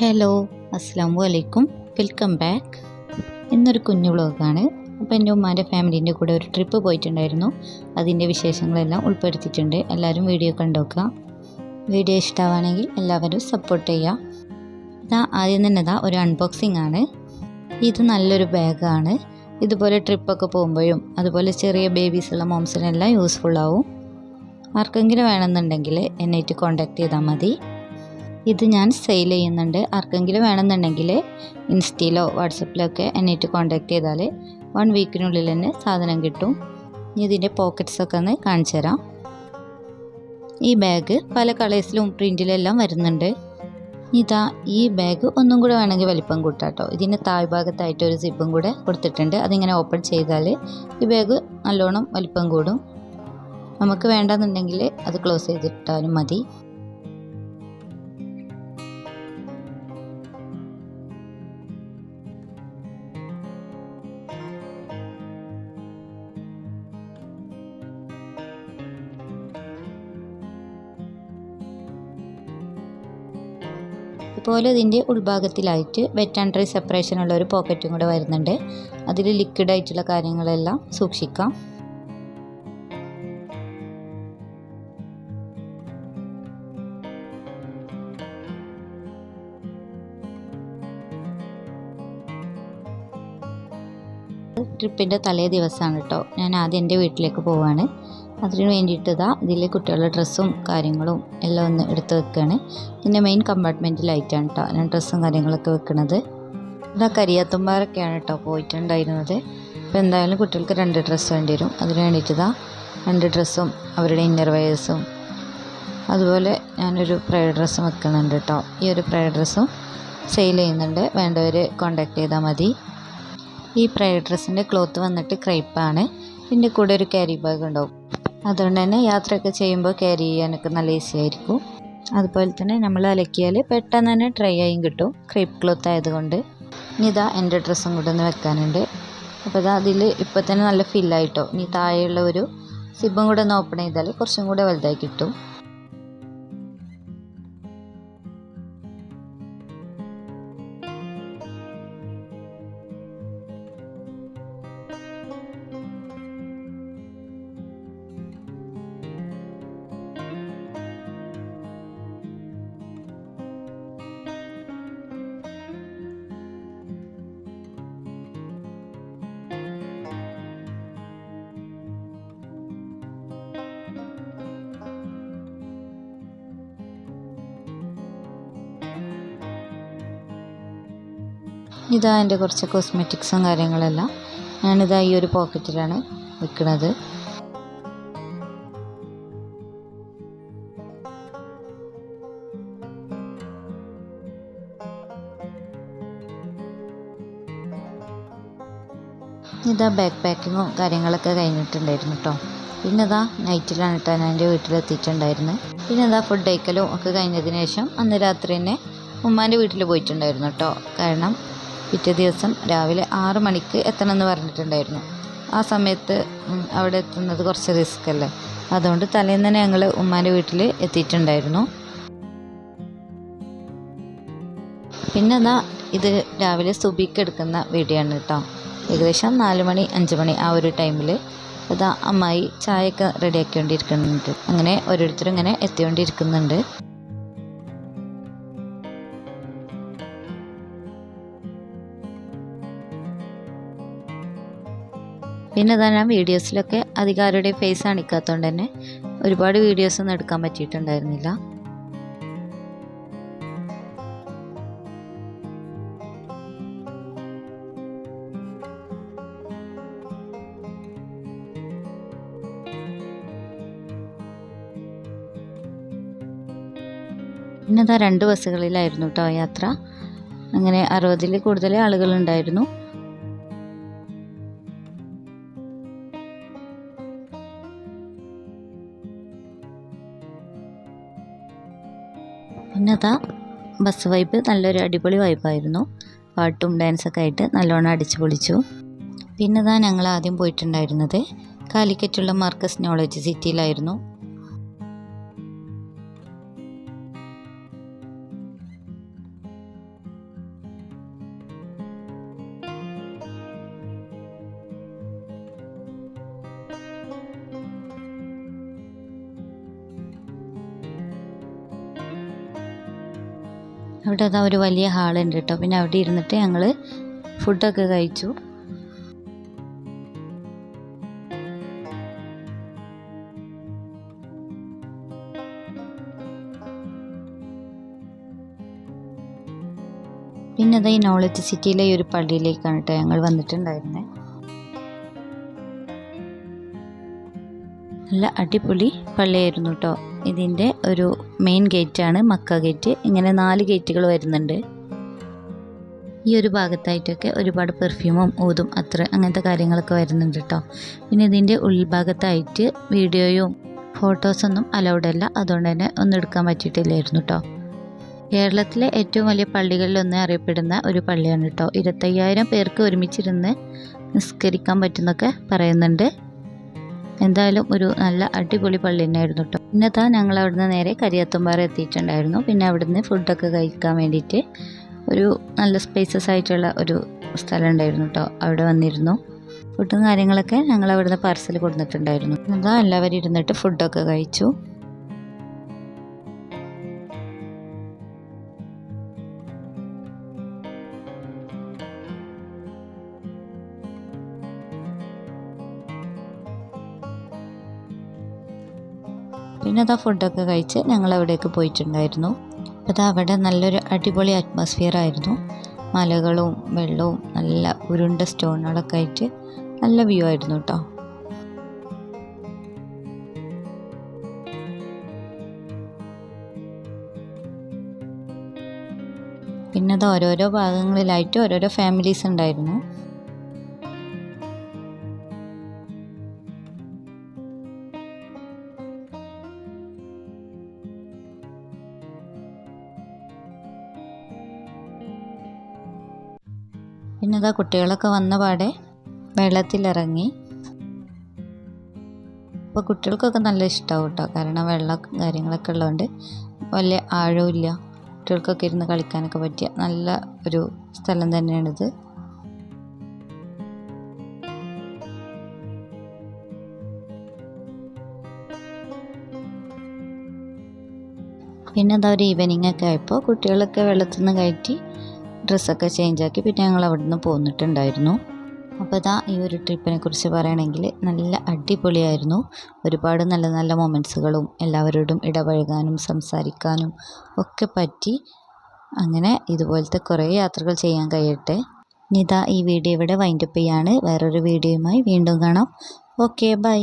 Hello അസ്സാം വലൈക്കും welcome back ഇന്നൊരു കുഞ്ഞു വ്ളോഗാണ്. അപ്പോൾ എന്റെ ഉമ്മാന്റെ ഫാമിലീന്റെ കൂടെ ഒരു ട്രിപ്പ് പോയിട്ടുണ്ടായിരുന്നു. അതിന്റെ വിശേഷങ്ങളെല്ലാം ഉൾപ്പെടുത്തിയിട്ടുണ്ട്. എല്ലാവരും വീഡിയോ കണ്ടോക്കുക വീഡിയോ ഇഷ്ടമാണെങ്കിൽ എല്ലാവരും സപ്പോർട്ട് ചെയ്യുക. ഇതാ ആദ്യം തന്നെ ഇതാ ഒരു അൺബോക്സിംഗ് ആണ്. ഇത് നല്ലൊരു ബാഗാണ് ഇതുപോലെ ട്രിപ്പൊക്കെ പോകുമ്പോഴും അതുപോലെ ചെറിയ ബേബീസുള്ള മോംസിനെല്ലാം യൂസ്ഫുള്ളാവും ആർക്കെങ്കിലും വേണമെന്നുണ്ടെങ്കിൽ എന്നെ ആയിട്ട് കോൺടാക്ട് ചെയ്താൽ മതി. ഇത് ഞാൻ സെയിൽ ചെയ്യുന്നുണ്ട്. ആർക്കെങ്കിലും വേണമെന്നുണ്ടെങ്കിൽ ഇൻസ്റ്റയിലോ വാട്സപ്പിലോ ഒക്കെ എന്നിട്ട് കോൺടാക്ട് ചെയ്താൽ വൺ വീക്കിനുള്ളിൽ തന്നെ സാധനം കിട്ടും. ഇനി ഇതിന്റെ പോക്കറ്റ്സൊക്കെ ഒന്ന് കാണിച്ചു തരാം. ഈ ബാഗ് പല കളേഴ്സിലും പ്രിന്റിലെല്ലാം വരുന്നുണ്ട്. ഇതാ ഈ ബാഗ് ഒന്നും കൂടെ വേണമെങ്കിൽ വലിപ്പം കൂട്ടാട്ടോ ഇതിന്റെ താഴ്ഭാഗത്തായിട്ട് ഒരു സിബും കൂടെ കൊടുത്തിട്ടുണ്ട്. അതിങ്ങനെ ഓപ്പൺ ചെയ്താൽ ഈ ബാഗ് നല്ലോണം വലിപ്പം കൂടും. നമുക്ക് വേണ്ടെന്നുണ്ടെങ്കിൽ അത് ക്ലോസ് ചെയ്തിട്ടാലും മതി. അതുപോലെ ഇതിന്റെ ഉൾഭാഗത്തിലായിട്ട് വെറ്റ് ആൻഡ് ഡ്രൈ സെപ്പറേഷൻ ഉള്ള ഒരു പോക്കറ്റും കൂടെ വരുന്നുണ്ട്. അതിൽ ലിക്വിഡ് ആയിട്ടുള്ള കാര്യങ്ങളെല്ലാം സൂക്ഷിക്കാം. ട്രിപ്പിന്റെ തലേ ദിവസമാണ് കേട്ടോ ഞാൻ ആദ്യം എന്റെ വീട്ടിലേക്ക് പോവാണ്. അതിന് വേണ്ടിയിട്ട് ഇതാ ഇതിൽ കുട്ടികളുടെ ഡ്രസ്സും കാര്യങ്ങളും എല്ലാം ഒന്ന് എടുത്ത് വെക്കുകയാണ് ഇതിന്റെ മെയിൻ കമ്പാർട്ട്മെന്റിലായിട്ടാണ് കേട്ടോ ഞാൻ ഡ്രസ്സും കാര്യങ്ങളൊക്കെ വെക്കുന്നത് ഇതാ കരിയാത്തുമ്പാറൊക്കെയാണ് കേട്ടോ പോയിട്ടുണ്ടായിരുന്നത്. അപ്പോൾ എന്തായാലും കുട്ടികൾക്ക് രണ്ട് ഡ്രസ്സ് വേണ്ടി വരും. അതിന് വേണ്ടിയിട്ട് രണ്ട് ഡ്രസ്സും അവരുടെ ഇന്നർ വെയേഴ്സും അതുപോലെ ഞാനൊരു പ്രയർ ഡ്രസ്സും വെക്കുന്നുണ്ട് കേട്ടോ ഈ ഒരു പ്രയർ ഡ്രസ്സും സെയിൽ ചെയ്യുന്നുണ്ട്. വേണ്ടവർ കോണ്ടാക്ട് ചെയ്താൽ മതി. ഈ പ്രയർ ഡ്രസ്സിന്റെ ക്ലോത്ത് വന്നിട്ട് ക്രൈപ്പാണ് ഇതിന്റെ കൂടെ ഒരു ക്യാരി ബാഗ് ഉണ്ടാവും. അതുകൊണ്ട് തന്നെ യാത്രയൊക്കെ ചെയ്യുമ്പോൾ ക്യാരി ചെയ്യാനൊക്കെ നല്ല ഈസി ആയിരിക്കും. അതുപോലെ തന്നെ നമ്മൾ അലക്കിയാൽ പെട്ടെന്ന് തന്നെ ഡ്രൈ ആയും കിട്ടും. ക്രീപ്പ് ക്ലോത്ത് ആയതുകൊണ്ട്. ഇനി ഇതാ എന്റെ ഡ്രസ്സും കൂടെ ഒന്ന് വെക്കാനുണ്ട്. അപ്പോൾ ഇതാ അതിൽ ഇപ്പോൾ തന്നെ നല്ല ഫില്ലായിട്ടോ ഇനി താഴെയുള്ള ഒരു സിബും കൂടെ ഒന്ന് ഓപ്പൺ ചെയ്താൽ കുറച്ചും കൂടെ വലുതായി കിട്ടും. ഇതാ എന്റെ കുറച്ച് കോസ്മെറ്റിക്സും കാര്യങ്ങളെല്ലാം. ഞാനിതാ ഈ ഒരു പോക്കറ്റിലാണ് വെക്കുന്നത് ഇതാ ബാക്ക് പാക്കിങ്ങും കാര്യങ്ങളൊക്കെ കഴിഞ്ഞിട്ടുണ്ടായിരുന്നു കേട്ടോ പിന്നെ ഇതാ നൈറ്റിലാണ് കേട്ടോ ഞാൻ എന്റെ വീട്ടിലെത്തിയിട്ടുണ്ടായിരുന്നത് പിന്നെ ഇതാ ഫുഡ് കഴിക്കലും ഒക്കെ കഴിഞ്ഞതിന് ശേഷം അന്ന് രാത്രി തന്നെ ഉമ്മാന്റെ വീട്ടിൽ പോയിട്ടുണ്ടായിരുന്നു കേട്ടോ കാരണം പിറ്റേ ദിവസം രാവിലെ ആറ് മണിക്ക് എത്തണമെന്ന് പറഞ്ഞിട്ടുണ്ടായിരുന്നു. ആ സമയത്ത് അവിടെ എത്തുന്നത് കുറച്ച് റിസ്ക് അല്ലേ? അതുകൊണ്ട് തലേന്ന് തന്നെ ഞങ്ങൾ ഉമ്മാന്റെ വീട്ടിൽ എത്തിയിട്ടുണ്ടായിരുന്നു. പിന്നെ എന്താ ഇത് രാവിലെ സുബിക്ക് എടുക്കുന്ന വീഡിയോ ആണ് കേട്ടോ. ഏകദേശം നാല് മണി അഞ്ച് മണി ആ ഒരു ടൈമിൽ അതാ അമ്മായി ചായയൊക്കെ റെഡിയാക്കിക്കൊണ്ടിരിക്കുന്നുണ്ട് അങ്ങനെ ഓരോരുത്തരും ഇങ്ങനെ എത്തിക്കൊണ്ടിരിക്കുന്നുണ്ട്. പിന്നെ അതാ ഞാൻ വീഡിയോസിലൊക്കെ അധികം ആരുടെയും ഫേസ് കാണിക്കാത്തതുകൊണ്ട് തന്നെ. ഒരുപാട് വീഡിയോസ് ഒന്നും എടുക്കാൻ പറ്റിയിട്ടുണ്ടായിരുന്നില്ല. പിന്നെ രണ്ട് ബസ്സുകളിലായിരുന്നു കേട്ടോ യാത്ര. അങ്ങനെ അറുപതിൽ കൂടുതൽ ആളുകളുണ്ടായിരുന്നു. പിന്നെ ബസ് വൈബ് നല്ലൊരു അടിപൊളി വൈബായിരുന്നു പാട്ടും ഡാൻസൊക്കെ ആയിട്ട് നല്ലോണം അടിച്ചു പൊളിച്ചു. പിന്നെ ഞങ്ങൾ ആദ്യം പോയിട്ടുണ്ടായിരുന്നത് കാലിക്കറ്റുള്ള മാർക്കസ് നോളജ് സിറ്റിയിലായിരുന്നു അവിടെ അതാ ഒരു വലിയ ഹാളുണ്ട് കേട്ടോ. പിന്നെ അവിടെ ഇരുന്നിട്ട് ഞങ്ങൾ ഫുഡൊക്കെ കഴിച്ചു. പിന്നെ അതാ ഈ നോളജ് സിറ്റിയിലെ ഈ ഒരു പള്ളിയിലേക്കാണ് കേട്ടോ ഞങ്ങൾ വന്നിട്ടുണ്ടായിരുന്നത് നല്ല അടിപൊളി പള്ളിയായിരുന്നു കേട്ടോ ഇതിന്റെ ഒരു മെയിൻ ഗേറ്റാണ് മക്ക ഗേറ്റ് ഇങ്ങനെ നാല് ഗേറ്റുകൾ വരുന്നുണ്ട്. ഈ ഒരു ഭാഗത്തായിട്ടൊക്കെ ഒരുപാട് പെർഫ്യൂമും ഊതും അത്ര അങ്ങനത്തെ കാര്യങ്ങളൊക്കെ വരുന്നുണ്ട് കേട്ടോ പിന്നെ ഇതിന്റെ ഉൾഭാഗത്തായിട്ട് വീഡിയോയും ഫോട്ടോസൊന്നും അലൗഡ് അല്ല. അതുകൊണ്ട് തന്നെ ഒന്നും എടുക്കാൻ പറ്റിയിട്ടില്ലായിരുന്നു കേട്ടോ കേരളത്തിലെ ഏറ്റവും വലിയ പള്ളികളിലൊന്ന് അറിയപ്പെടുന്ന ഒരു പള്ളിയാണ് കേട്ടോ ഇരുപത്തയ്യായിരം പേർക്ക് ഒരുമിച്ചിരുന്ന് നിസ്കരിക്കാൻ പറ്റുന്നൊക്കെ പറയുന്നുണ്ട്. എന്തായാലും ഒരു നല്ല അടിപൊളി പള്ളി തന്നെയായിരുന്നു കേട്ടോ പിന്നത്താ ഞങ്ങൾ അവിടുന്ന് നേരെ കരിയാത്തുംപാറ എത്തിയിട്ടുണ്ടായിരുന്നു. പിന്നെ അവിടുന്ന് ഫുഡൊക്കെ കഴിക്കാൻ വേണ്ടിയിട്ട് ഒരു നല്ല സ്പേസസ് ആയിട്ടുള്ള ഒരു സ്ഥലം ഉണ്ടായിരുന്നു കേട്ടോ അവിടെ വന്നിരുന്നു. ഫുഡും കാര്യങ്ങളൊക്കെ ഞങ്ങൾ അവിടുന്ന് പാർസൽ കൊടുത്തിട്ടുണ്ടായിരുന്നു എന്താ എല്ലാവരും ഇരുന്നിട്ട് ഫുഡൊക്കെ കഴിച്ചു. പിന്നെ അതാ ഫുഡൊക്കെ കഴിച്ച് ഞങ്ങൾ അവിടേക്ക് പോയിട്ടുണ്ടായിരുന്നു. അത് അവിടെ നല്ലൊരു അടിപൊളി അറ്റ്മോസ്ഫിയർ ആയിരുന്നു. മലകളും വെള്ളവും നല്ല ഉരുണ്ട സ്റ്റോണുകളൊക്കെ ആയിട്ട് നല്ല വ്യൂ ആയിരുന്നു കേട്ടോ പിന്നെ അത് ഓരോരോ ഭാഗങ്ങളിലായിട്ട് ഓരോരോ ഫാമിലീസ് ഉണ്ടായിരുന്നു. പിന്നെ ഇതാ കുട്ടികളൊക്കെ വന്ന പാടെ വെള്ളത്തിലിറങ്ങി. അപ്പോൾ കുട്ടികൾക്കൊക്കെ നല്ല ഇഷ്ടമാവും കേട്ടോ കാരണം വെള്ളം കാര്യങ്ങളൊക്കെ ഉള്ളതുകൊണ്ട് വലിയ ആഴമില്ല കുട്ടികൾക്കൊക്കെ ഇരുന്ന് കളിക്കാനൊക്കെ പറ്റിയ നല്ല ഒരു സ്ഥലം തന്നെയാണിത്. പിന്നെ എന്താ ഒരു ഈവനിങ് ഒക്കെ ആയപ്പോൾ കുട്ടികളൊക്കെ വെള്ളത്തിൽ നിന്ന് കയറ്റി ഡ്രസ്സൊക്കെ ചേഞ്ച് ആക്കി പിന്നെ ഞങ്ങൾ അവിടെ നിന്ന് പോന്നിട്ടുണ്ടായിരുന്നു. അപ്പോൾ ഇതാ ഈ ഒരു ട്രിപ്പിനെ കുറിച്ച് പറയുകയാണെങ്കിൽ നല്ല അടിപൊളിയായിരുന്നു. ഒരുപാട് നല്ല നല്ല മൊമെന്റ്സുകളും എല്ലാവരോടും ഇടപഴകാനും സംസാരിക്കാനും ഒക്കെ പറ്റി. അങ്ങനെ ഇതുപോലത്തെ കുറേ യാത്രകൾ ചെയ്യാൻ കഴിയട്ടെ. ഇതാ ഈ വീഡിയോ ഇവിടെ വൈൻഡപ്പ് ചെയ്യാണ്. വേറൊരു വീഡിയോയുമായി വീണ്ടും കാണാം. Okay bye